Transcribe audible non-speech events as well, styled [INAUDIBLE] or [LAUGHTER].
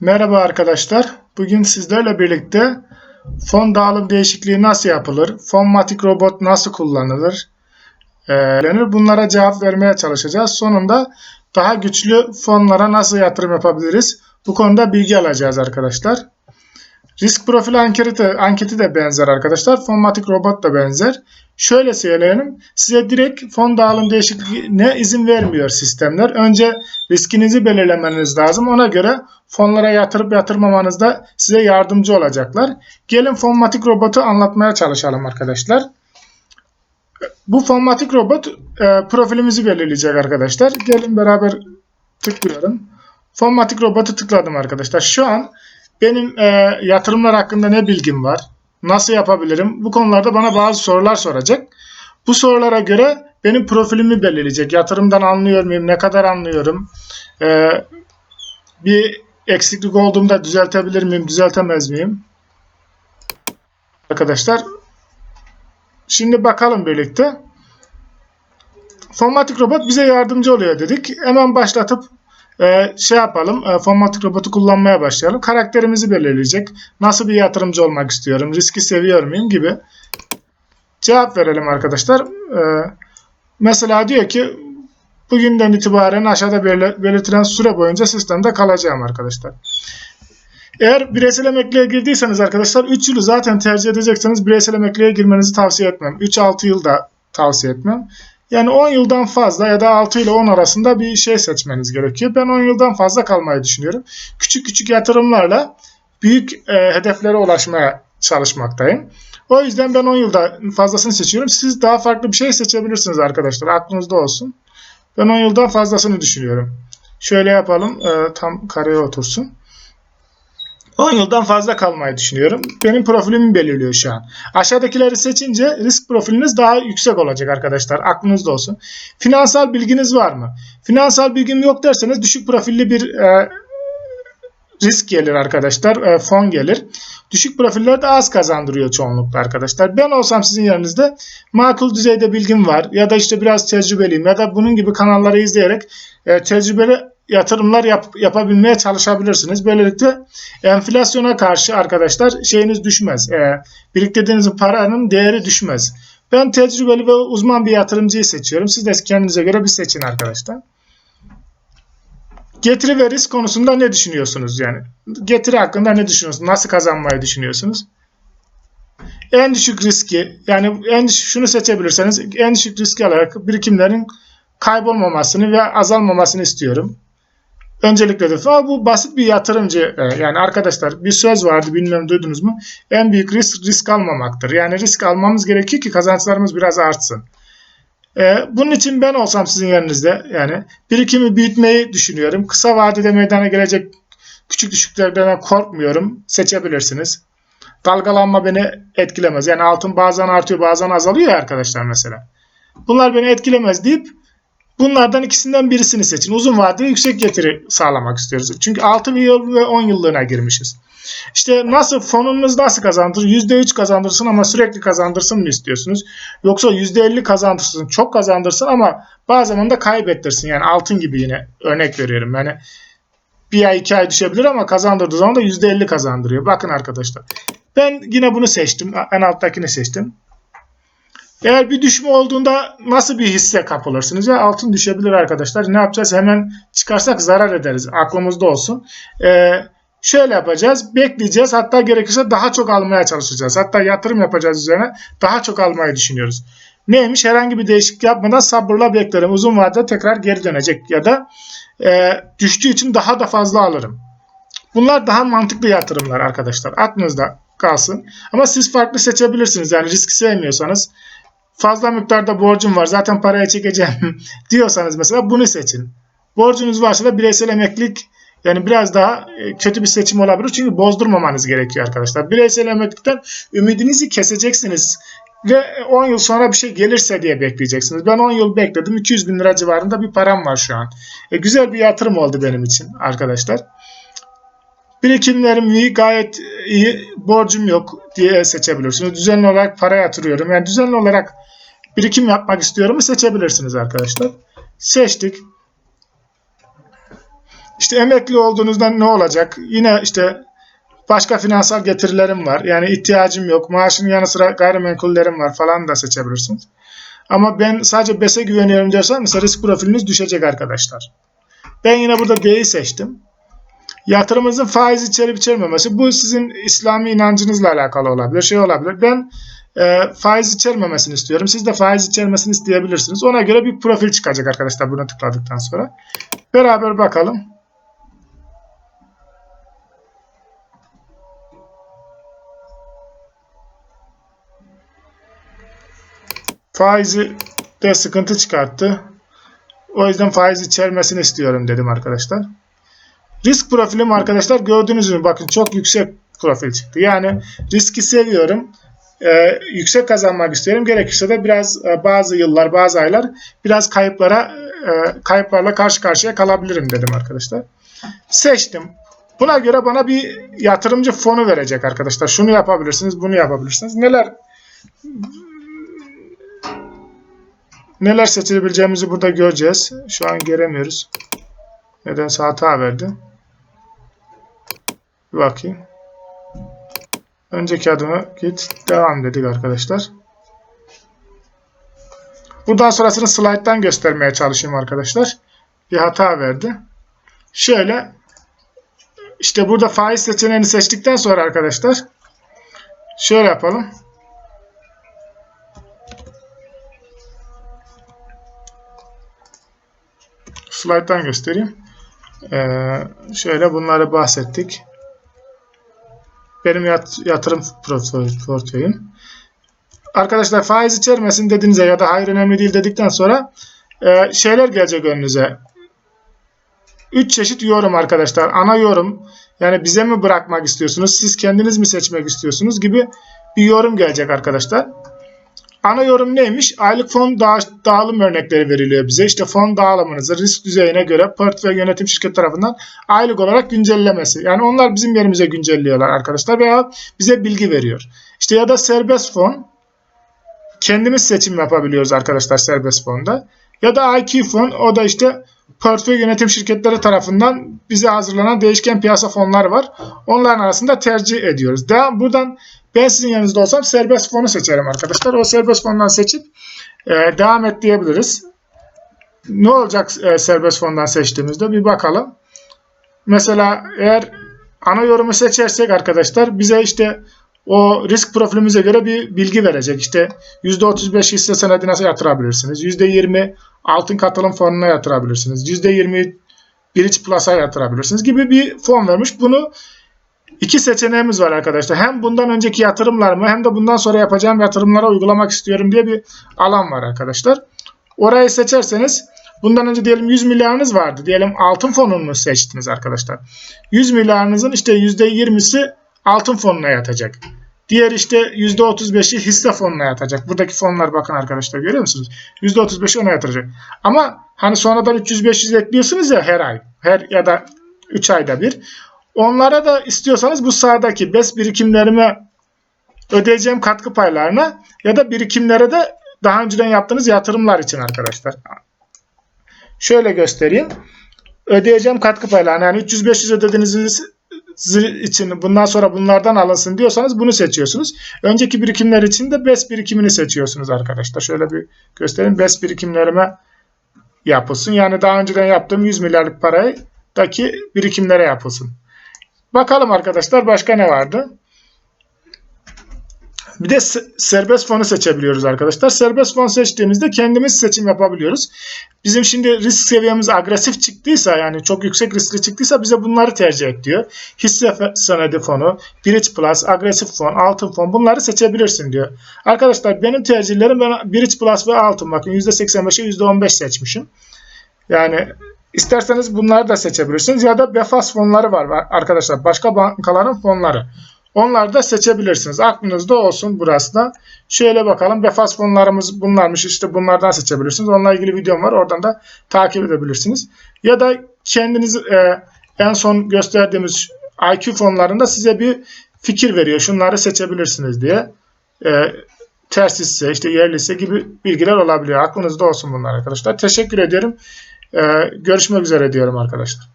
Merhaba arkadaşlar. Bugün sizlerle birlikte fon dağılım değişikliği nasıl yapılır, fonmatik robot nasıl kullanılır, eee, bunlara cevap vermeye çalışacağız. Sonunda daha güçlü fonlara nasıl yatırım yapabiliriz? Bu konuda bilgi alacağız arkadaşlar. Risk profili anketi, anketi de benzer arkadaşlar. Fonmatik robot da benzer. Şöyle söyleyelim. Size direkt fon dağılım değişikliğine izin vermiyor sistemler. Önce riskinizi belirlemeniz lazım. Ona göre fonlara yatırıp yatırmamanızda size yardımcı olacaklar. Gelin fonmatik robotu anlatmaya çalışalım arkadaşlar. Bu fonmatik robot e, profilimizi belirleyecek arkadaşlar. Gelin beraber tıklıyorum. Fonmatik robotu tıkladım arkadaşlar. Şu an benim e, yatırımlar hakkında ne bilgim var? Nasıl yapabilirim? Bu konularda bana bazı sorular soracak. Bu sorulara göre benim profilimi belirleyecek. Yatırımdan anlıyor muyum? Ne kadar anlıyorum? E, bir eksiklik olduğumda düzeltebilir miyim? Düzeltemez miyim? Arkadaşlar şimdi bakalım birlikte. Fonmatik robot bize yardımcı oluyor dedik. Hemen başlatıp e, şey yapalım. E, fonmatik robotu kullanmaya başlayalım. Karakterimizi belirleyecek. Nasıl bir yatırımcı olmak istiyorum? Riski seviyor muyum gibi. Cevap verelim arkadaşlar. E, mesela diyor ki bugünden itibaren aşağıda belir- belirtilen süre boyunca sistemde kalacağım arkadaşlar. Eğer bireysel emekliye girdiyseniz arkadaşlar 3 yılı zaten tercih edecekseniz bireysel emekliye girmenizi tavsiye etmem. 3-6 yıl da tavsiye etmem. Yani 10 yıldan fazla ya da 6 ile 10 arasında bir şey seçmeniz gerekiyor. Ben 10 yıldan fazla kalmayı düşünüyorum. Küçük küçük yatırımlarla büyük e, hedeflere ulaşmaya çalışmaktayım. O yüzden ben 10 yılda fazlasını seçiyorum. Siz daha farklı bir şey seçebilirsiniz arkadaşlar. Aklınızda olsun. Ben 10 yıldan fazlasını düşünüyorum. Şöyle yapalım. e, tam kareye otursun. 10 yıldan fazla kalmayı düşünüyorum. Benim profilimi belirliyor şu an. Aşağıdakileri seçince risk profiliniz daha yüksek olacak arkadaşlar. Aklınızda olsun. Finansal bilginiz var mı? Finansal bilgim yok derseniz düşük profilli bir e, risk gelir arkadaşlar. E, fon gelir. Düşük profiller de az kazandırıyor çoğunlukla arkadaşlar. Ben olsam sizin yerinizde makul düzeyde bilgim var ya da işte biraz tecrübeliyim ya da bunun gibi kanalları izleyerek e, tecrübeli yatırımlar yap, yapabilmeye çalışabilirsiniz. Böylelikle enflasyona karşı arkadaşlar şeyiniz düşmez. E, biriktirdiğiniz paranın değeri düşmez. Ben tecrübeli ve uzman bir yatırımcıyı seçiyorum. Siz de kendinize göre bir seçin arkadaşlar. Getiri ve risk konusunda ne düşünüyorsunuz yani? Getiri hakkında ne düşünüyorsunuz? Nasıl kazanmayı düşünüyorsunuz? En düşük riski yani en düşük, şunu seçebilirseniz en düşük riski alarak birikimlerin kaybolmamasını ve azalmamasını istiyorum. Öncelikle de bu basit bir yatırımcı e, yani arkadaşlar bir söz vardı bilmem duydunuz mu? En büyük risk risk almamaktır. Yani risk almamız gerekiyor ki kazançlarımız biraz artsın. Ee, bunun için ben olsam sizin yerinizde yani birikimi büyütmeyi düşünüyorum. Kısa vadede meydana gelecek küçük düşüklerden korkmuyorum. Seçebilirsiniz. Dalgalanma beni etkilemez. Yani altın bazen artıyor bazen azalıyor ya arkadaşlar mesela. Bunlar beni etkilemez deyip bunlardan ikisinden birisini seçin. Uzun vadeli yüksek getiri sağlamak istiyoruz. Çünkü 6 yıl ve 10 yıllığına girmişiz. İşte nasıl fonunuz nasıl kazandırır? %3 kazandırsın ama sürekli kazandırsın mı istiyorsunuz? Yoksa %50 kazandırsın, çok kazandırsın ama zaman da kaybettirsin. Yani altın gibi yine örnek veriyorum. Yani bir ay iki ay düşebilir ama kazandırdığı zaman da %50 kazandırıyor. Bakın arkadaşlar. Ben yine bunu seçtim. En alttakini seçtim. Eğer bir düşme olduğunda nasıl bir hisse kapılırsınız? Ya altın düşebilir arkadaşlar. Ne yapacağız? Hemen çıkarsak zarar ederiz. Aklımızda olsun. Ee, şöyle yapacağız. Bekleyeceğiz. Hatta gerekirse daha çok almaya çalışacağız. Hatta yatırım yapacağız üzerine. Daha çok almayı düşünüyoruz. Neymiş? Herhangi bir değişiklik yapmadan sabırla beklerim. Uzun vadede tekrar geri dönecek ya da e, düştüğü için daha da fazla alırım. Bunlar daha mantıklı yatırımlar arkadaşlar. Aklınızda kalsın. Ama siz farklı seçebilirsiniz. Yani risk sevmiyorsanız fazla miktarda borcum var zaten paraya çekeceğim [LAUGHS] diyorsanız mesela bunu seçin. Borcunuz varsa da bireysel emeklilik yani biraz daha e, kötü bir seçim olabilir. Çünkü bozdurmamanız gerekiyor arkadaşlar. Bireysel emeklilikten ümidinizi keseceksiniz. Ve 10 yıl sonra bir şey gelirse diye bekleyeceksiniz. Ben 10 yıl bekledim. 200 bin lira civarında bir param var şu an. E, güzel bir yatırım oldu benim için arkadaşlar. Birikimlerim gayet iyi, borcum yok diye seçebilirsiniz. Düzenli olarak para yatırıyorum. Yani düzenli olarak birikim yapmak istiyorum seçebilirsiniz arkadaşlar. Seçtik. İşte emekli olduğunuzda ne olacak? Yine işte başka finansal getirilerim var. Yani ihtiyacım yok. Maaşın yanı sıra gayrimenkullerim var falan da seçebilirsiniz. Ama ben sadece BES'e güveniyorum diyorsan mesela risk profiliniz düşecek arkadaşlar. Ben yine burada D'yi seçtim. Yatırımınızın faiz içerip içermemesi bu sizin İslami inancınızla alakalı olabilir. Şey olabilir. Ben e, faiz içermemesini istiyorum. Siz de faiz içermesini isteyebilirsiniz. Ona göre bir profil çıkacak arkadaşlar buna tıkladıktan sonra. Beraber bakalım. Faizi de sıkıntı çıkarttı. O yüzden faiz içermesini istiyorum dedim arkadaşlar. Risk profilim arkadaşlar gördüğünüz gibi bakın çok yüksek profil çıktı. Yani riski seviyorum. Ee, yüksek kazanmak istiyorum. Gerekirse de biraz e, bazı yıllar, bazı aylar biraz kayıplara e, kayıplarla karşı karşıya kalabilirim dedim arkadaşlar. Seçtim. Buna göre bana bir yatırımcı fonu verecek arkadaşlar. Şunu yapabilirsiniz, bunu yapabilirsiniz. Neler neler seçebileceğimizi burada göreceğiz. Şu an göremiyoruz. Nedense hata verdi. Bir bakayım. Önceki adıma git. Devam dedik arkadaşlar. Buradan sonrasını slayttan göstermeye çalışayım arkadaşlar. Bir hata verdi. Şöyle işte burada faiz seçeneğini seçtikten sonra arkadaşlar şöyle yapalım. Slide'dan göstereyim. Ee, şöyle bunları bahsettik. Benim yat, yatırım portföyüm. Arkadaşlar faiz içermesin dediğinizde ya da hayır önemli değil dedikten sonra e, şeyler gelecek önünüze. 3 çeşit yorum arkadaşlar. Ana yorum yani bize mi bırakmak istiyorsunuz, siz kendiniz mi seçmek istiyorsunuz gibi bir yorum gelecek arkadaşlar. Ana yorum neymiş? Aylık fon dağı dağılım örnekleri veriliyor bize. İşte fon dağılımınızı risk düzeyine göre portföy yönetim şirket tarafından aylık olarak güncellemesi. Yani onlar bizim yerimize güncelliyorlar arkadaşlar veya bize bilgi veriyor. İşte ya da serbest fon kendimiz seçim yapabiliyoruz arkadaşlar serbest fonda. Ya da IQ fon o da işte portföy yönetim şirketleri tarafından bize hazırlanan değişken piyasa fonlar var. Onların arasında tercih ediyoruz. Devam, buradan ben sizin yanınızda olsam serbest fonu seçerim arkadaşlar. O serbest fondan seçip e, devam et diyebiliriz. Ne olacak e, serbest fondan seçtiğimizde bir bakalım. Mesela eğer ana yorumu seçersek arkadaşlar bize işte o risk profilimize göre bir bilgi verecek. İşte %35 hisse senedine yatırabilirsiniz. %20 altın katılım fonuna yatırabilirsiniz. %20 Bridge Plus'a yatırabilirsiniz gibi bir fon vermiş. Bunu iki seçeneğimiz var arkadaşlar. Hem bundan önceki yatırımlarımı hem de bundan sonra yapacağım yatırımlara uygulamak istiyorum diye bir alan var arkadaşlar. Orayı seçerseniz bundan önce diyelim 100 milyarınız vardı. Diyelim altın fonunu seçtiniz arkadaşlar. 100 milyarınızın işte %20'si altın fonuna yatacak. Diğer işte %35'i hisse fonuna yatacak. Buradaki fonlar bakın arkadaşlar görüyor musunuz? %35'i ona yatıracak. Ama hani sonradan 300-500 ekliyorsunuz ya her ay. Her ya da 3 ayda bir. Onlara da istiyorsanız bu sağdaki BES birikimlerime ödeyeceğim katkı paylarına ya da birikimlere de daha önceden yaptığınız yatırımlar için arkadaşlar. Şöyle göstereyim. Ödeyeceğim katkı paylarına yani 300-500 ödediğiniz için bundan sonra bunlardan alınsın diyorsanız bunu seçiyorsunuz. Önceki birikimler için de BES birikimini seçiyorsunuz arkadaşlar. Şöyle bir göstereyim. BES birikimlerime yapılsın. Yani daha önceden yaptığım 100 milyarlık paradaki birikimlere yapılsın. Bakalım arkadaşlar başka ne vardı? Bir de serbest fonu seçebiliyoruz arkadaşlar. Serbest fon seçtiğimizde kendimiz seçim yapabiliyoruz. Bizim şimdi risk seviyemiz agresif çıktıysa yani çok yüksek riskli çıktıysa bize bunları tercih et diyor. Hisse senedi fonu, Bridge Plus, agresif fon, altın fon bunları seçebilirsin diyor. Arkadaşlar benim tercihlerim ben Bridge Plus ve altın bakın %85'e %15 seçmişim. Yani isterseniz bunları da seçebilirsiniz ya da Befas fonları var arkadaşlar. Başka bankaların fonları. Onları da seçebilirsiniz. Aklınızda olsun burası da. Şöyle bakalım. Befas fonlarımız bunlarmış. İşte bunlardan seçebilirsiniz. Onunla ilgili videom var. Oradan da takip edebilirsiniz. Ya da kendiniz e, en son gösterdiğimiz IQ fonlarında size bir fikir veriyor. Şunları seçebilirsiniz diye. E, ters hisse, işte yerli hisse gibi bilgiler olabiliyor. Aklınızda olsun bunlar arkadaşlar. Teşekkür ederim. E, görüşmek üzere diyorum arkadaşlar.